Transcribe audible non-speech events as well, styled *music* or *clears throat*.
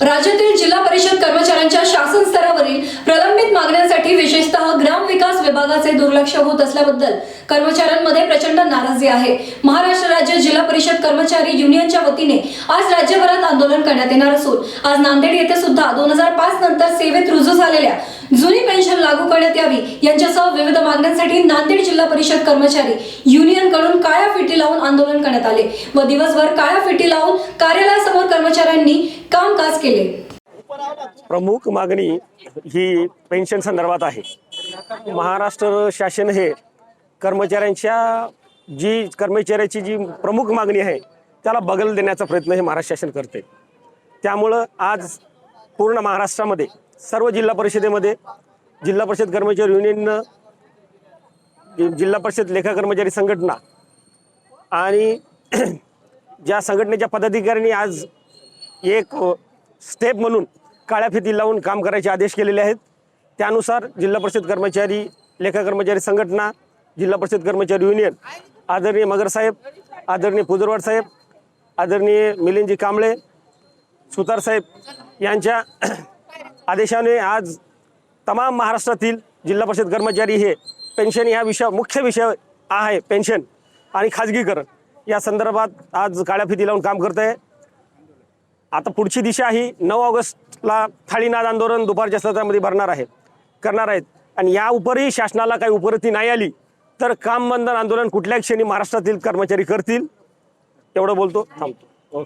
राज्यातील जिल्हा परिषद कर्मचाऱ्यांच्या शासन स्तरावरील प्रलंबित मागण्यांसाठी विशेषतः ग्रामविकास विभागाचे दुर्लक्ष होत असल्याबद्दल कर्मचाऱ्यांमध्ये प्रचंड नाराजी आहे. महाराष्ट्र राज्य जिल्हा परिषद कर्मचारी युनियनच्या वतीने आज राज्यभरात आंदोलन करण्यात येणार असून आज नांदेड येथे सुद्धा दोन हजार पाच नंतर सेवेत रुजू झालेल्या जुनी पेन्शन लागू करण्यात यावी यांच्यासह विविध मागण्यांसाठी नांदेड जिल्हा परिषद कर्मचारी युनियनकडून काळ्या फिटी लावून आंदोलन करण्यात आले व दिवसभर काळ्या फिटी लावून कार्यालयासमोर कर्मचाऱ्यांनी केले. प्रमुख मागणी ही पेन्शन संदर्भात आहे. महाराष्ट्र शासन हे कर्मचाऱ्यांच्या जी कर्मचाऱ्याची जी प्रमुख मागणी आहे त्याला बगल देण्याचा प्रयत्न हे महाराष्ट्र शासन करते. त्यामुळं आज पूर्ण महाराष्ट्रामध्ये सर्व जिल्हा परिषदेमध्ये जिल्हा परिषद कर्मचारी युनियननं जिल्हा परिषद लेखा कर्मचारी संघटना आणि *clears throat* ज्या संघटनेच्या पदाधिकाऱ्यांनी आज एक स्टेप म्हणून काळ्या फिती लावून काम करायचे आदेश केलेले आहेत. त्यानुसार जिल्हा परिषद कर्मचारी लेखा कर्मचारी संघटना जिल्हा परिषद कर्मचारी युनियन आदरणीय मगरसाहेब आदरणीय पुजरवाड साहेब आदरणीय मिलिंदजी कांबळे सुतार साहेब यांच्या *clears throat* आदेशाने आज तमाम महाराष्ट्रातील जिल्हा परिषद कर्मचारी हे पेन्शन या विषय मुख्य विषय आहे पेन्शन आणि खाजगीकरण. या संदर्भात आज काळ्या फिती लावून काम करत आहे. आता पुढची दिशा ही नऊ ऑगस्टला थाळीनाद आंदोलन दुपारच्या सत्रामध्ये भरणार आहे करणार आहेत. आणि या उपरही शासनाला काही उपरती नाही आली तर काम बंधन आंदोलन कुठल्या क्षणी महाराष्ट्रातील कर्मचारी करतील? एवढं बोलतो थांबतो.